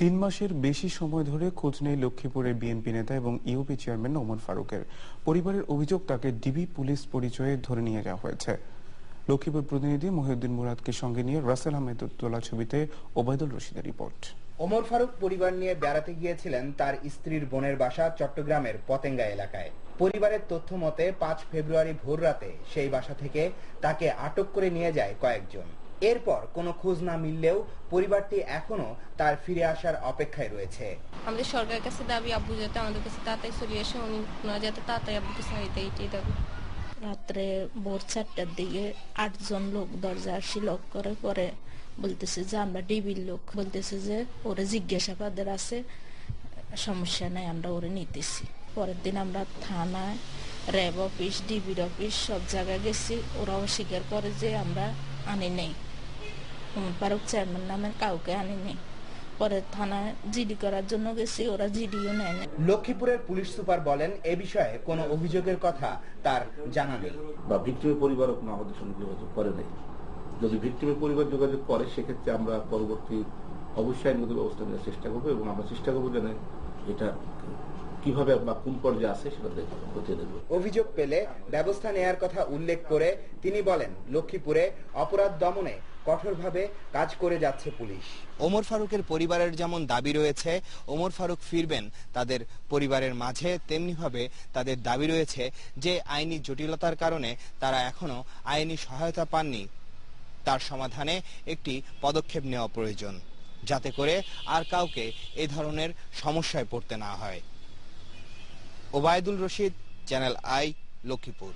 তিন মাসের বেশি সময় ধরে খোঁজ নেই লক্ষ্মীপুরের বিএনপি নেতা এবং ইউপি চেয়ারম্যান ওমর ফারুকের। পরিবারের অভিযোগ তাকে ডিবি পুলিশ পরিচয়ে ধরে নিয়ে যাওয়া হয়েছে। লক্ষ্মীপুর প্রতিনিধি মহিউদ্দিন মুরাদকে সঙ্গে নিয়ে রাসেল আহমেদ তোলা ছবিতে ওবায়দুল রশিদের রিপোর্ট। ওমর ফারুক পরিবার নিয়ে বেড়াতে গিয়েছিলেন তার স্ত্রীর বোনের বাসা চট্টগ্রামের পতেঙ্গা এলাকায়। পরিবারের তথ্য মতে, পাঁচ ফেব্রুয়ারি ভোর রাতে সেই বাসা থেকে তাকে আটক করে নিয়ে যায় কয়েকজন। এরপর কোনো খোঁজ না মিললেও পরিবারটি এখনও তার ফিরে আসার অপেক্ষায় রয়েছে। আমাদের সরকারের কাছে দাবি আব্বু যাতে আমাদের কাছে তাড়াতাড়ি চলে আসে উনি ওনারা যাতে তাড়াতাড়ি আব্বুকে সাহায্য এইটাই দাবি। রাত্রে ভোর চারটার দিকে আটজন লোক দরজা আসি লক করে পরে বলতেছে যে আমরা ডিবির লোক। বলতেছে যে ওরে জিজ্ঞাসাবাদের আছে সমস্যা নাই আমরা ওরে নিতেছি। পরের দিন আমরা থানায় র্যাব অফিস ডিবির অফিস সব জায়গায় গেছি। ওরাও স্বীকার করে যে আমরা আনি নেই। ফারুক চেয়ারম্যান নামের কাউকে আনি নেই। পরে থানায় জিডি করার জন্য গেছি ওরা জিডিও নেয় না লক্ষ্মীপুরের পুলিশ সুপার বলেন এ বিষয়ে কোনো অভিযোগের কথা তার জানা নেই। বা ভিক্টিমের পরিবারও কোনো আমাদের সঙ্গে যোগাযোগ করে নাই। যদি ভিক্টিমের পরিবার যোগাযোগ করে সেক্ষেত্রে আমরা পরবর্তী অবশ্যই আইনগত ব্যবস্থা নেওয়ার চেষ্টা করব এবং আমরা চেষ্টা করব যেন এটা কীভাবে বা কোন পর্যায়ে আছে সেটা দেখব হতে দেবো। অভিযোগ পেলে ব্যবস্থা নেয়ার কথা উল্লেখ করে তিনি বলেন লক্ষ্মীপুরে অপরাধ দমনে কঠোরভাবে কাজ করে যাচ্ছে পুলিশ। ওমর ফারুকের পরিবারের যেমন দাবি রয়েছে ওমর ফারুক ফিরবেন তাদের পরিবারের মাঝে তেমনিভাবে তাদের দাবি রয়েছে যে আইনি জটিলতার কারণে তারা এখনও আইনি সহায়তা পাননি। তার সমাধানে একটি পদক্ষেপ নেওয়া প্রয়োজন যাতে করে আর কাউকে এ ধরনের সমস্যায় পড়তে না হয়। Obaidul Rashid channel I Lakshmipur.